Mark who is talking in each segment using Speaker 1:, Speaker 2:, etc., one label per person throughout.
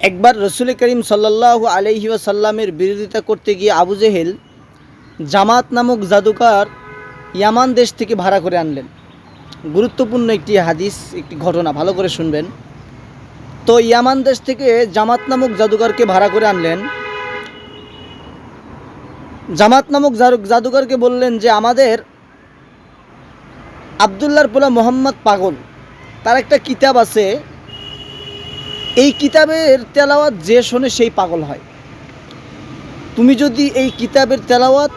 Speaker 1: একবার রসুল করিম সাল্লাহ আলহি ওয়াসাল্লামের বিরোধিতা করতে গিয়ে আবু জেহেল জামাত নামক জাদুকার ইয়ামান দেশ থেকে ভাড়া করে আনলেন। গুরুত্বপূর্ণ একটি হাদিস, একটি ঘটনা, ভালো করে শুনবেন। তো ইয়ামান দেশ থেকে জামাত নামক জাদুকরকে ভাড়া করে আনলেন। জামাত নামক জাদু- জাদুকরকে বললেন যে, আমাদের আবদুল্লার পোলা মোহাম্মদ পাগল। তার একটা কিতাব আছে এই কিতাবের তেলাওয়াত যে শোনে সেই পাগল হয়। তুমি যদি এই কিতাবের তেলাওয়াত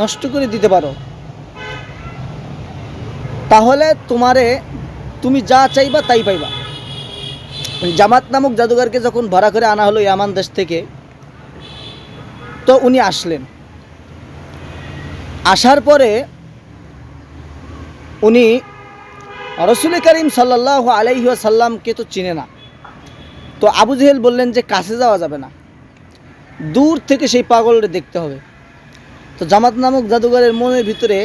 Speaker 1: নষ্ট করে দিতে পারো, তাহলে তোমারে তুমি যা চাইবা তাই পাইবা। জামাত নামক জাদুঘরকে যখন ভাড়া করে আনা হলো ইয়ামান দেশ থেকে, তো উনি আসলেন। আসার পরে উনি রসুল করিম সাল্লাহ আলাইহি সাল্লামকে তো চিনে না। তো আবু জেহেল বললেন যে কাছে যাওয়া যাবে না। দূর থেকে সেই পাগলটা দেখতে হবে। তো জামাত নামক জাদুঘরের মনের ভিতরে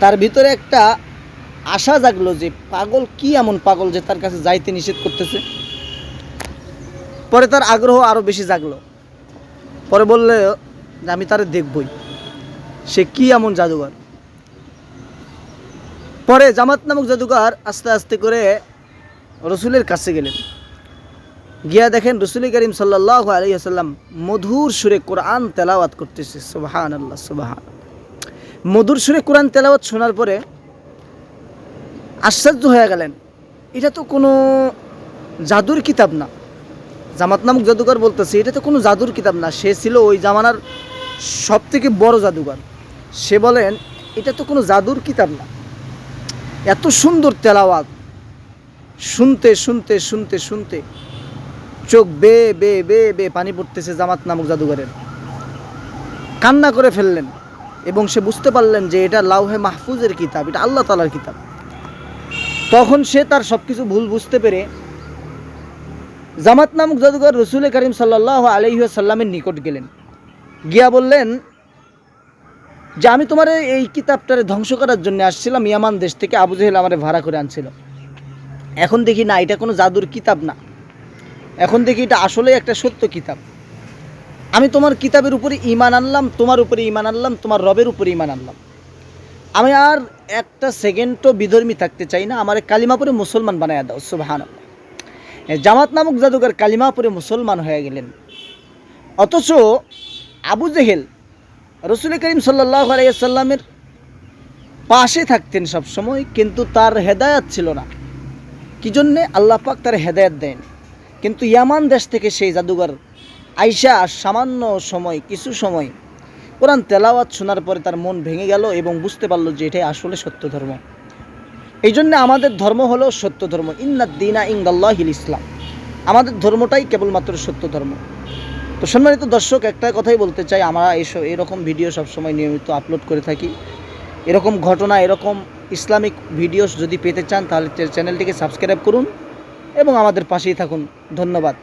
Speaker 1: তার ভিতরে একটা আশা জাগলো যে পাগল কি এমন পাগল যে তার কাছে যাইতে নিষেধ করতেছে। পরে তার আগ্রহ আরও বেশি জাগলো। পরে বললে যে আমি তারে দেখবই। সে কি এমন জাদুঘর? পরে জামাত নামক জাদুঘর আস্তে আস্তে করে রসুলের কাছে গেলেন। গিয়া দেখেন রসুল করিম সাল্লাহ আলহিহাসাল্লাম মধুর সুরে কোরআন তেলাওয়াত করতেছে। সুবাহান আল্লাহ সুবাহান। মধুর সুরে কোরআন তেলাওয়াত শোনার পরে আশ্চর্য হয়ে গেলেন। এটা তো কোনো জাদুর কিতাব না। জামাত নামক জাদুঘর বলতেছে, এটা তো কোনো জাদুর কিতাব না। সে ছিল ওই জামানার সব থেকে বড় জাদুকর সে বলেন, এটা তো কোনো জাদুর কিতাব না। এত সুন্দর তেলাওয়াত শুনতে শুনতে শুনতে শুনতে। চোখ বে বে বে বে, পানি পড়তেছে জামাত নামক জাদুঘরের। কান্না করে ফেললেন এবং সে বুঝতে পারলেন যে এটা লাউহে মাহফুজের কিতাব, এটা আল্লাহ তালার কিতাব। তখন সে তার সব কিছু ভুল বুঝতে পেরে জামাত নামক জাদুঘর রসুল করিম সাল্লাহ আলহিসাল্লামের নিকট গেলেন। গিয়া বললেন, যে আমি তোমার এই কিতাবটারে ধ্বংস করার জন্য আসছিলাম, ইয়ামান দেশ থেকে আবু জেহেল আমার ভাড়া করে আনছিল। এখন দেখি না, এটা কোনো জাদুর কিতাব না। এখন দেখি এটা আসলে একটা সত্য কিতাব। আমি তোমার কিতাবের উপরে ইমান আনলাম, তোমার উপরে ইমান আনলাম, তোমার রবের উপরে ইমান আনলাম। আমি আর একটা সেকেন্ডও বিধর্মী থাকতে চাই না, আমার কালিমা পরে মুসলমান বানায় দাও সুবাহান জামাত নামক জাদুঘর কালিমা পরে মুসলমান হয়ে গেলেন। অথচ আবু জেহেল রসুল করিম সাল্লাহ আলাইসাল্লামের পাশে থাকতেন সব সময় কিন্তু তার হেদায়াত ছিল না। কি জন্যে আল্লাহ পাক তার হেদায়াত দেন। কিন্তু ইয়ামান দেশ থেকে সেই জাদুঘর আইসা সামান্য সময়, কিছু সময় কোরআন তেলাওয়াত শোনার পরে তার মন ভেঙে গেল এবং বুঝতে পারল যে এটাই আসলে সত্য ধর্ম। এই জন্যে আমাদের ধর্ম হলো সত্য ধর্ম। ইন্নাদ্দিনা ইংদাল্লাহিল ইসলাম। আমাদের ধর্মটাই কেবলমাত্র সত্য ধর্ম। তো সম্মানিত দর্শক, একটা কথাই বলতে চাই। আমরা এসব এরকম ভিডিও সবসময় নিয়মিত আপলোড করে থাকি। এরকম ঘটনা, এরকম ইসলামিক ভিডিওস যদি পেতে চান তাহলে চ্যানেলটিকে সাবস্ক্রাইব করুন এবং আমাদের পাশেই থাকুন। ধন্যবাদ।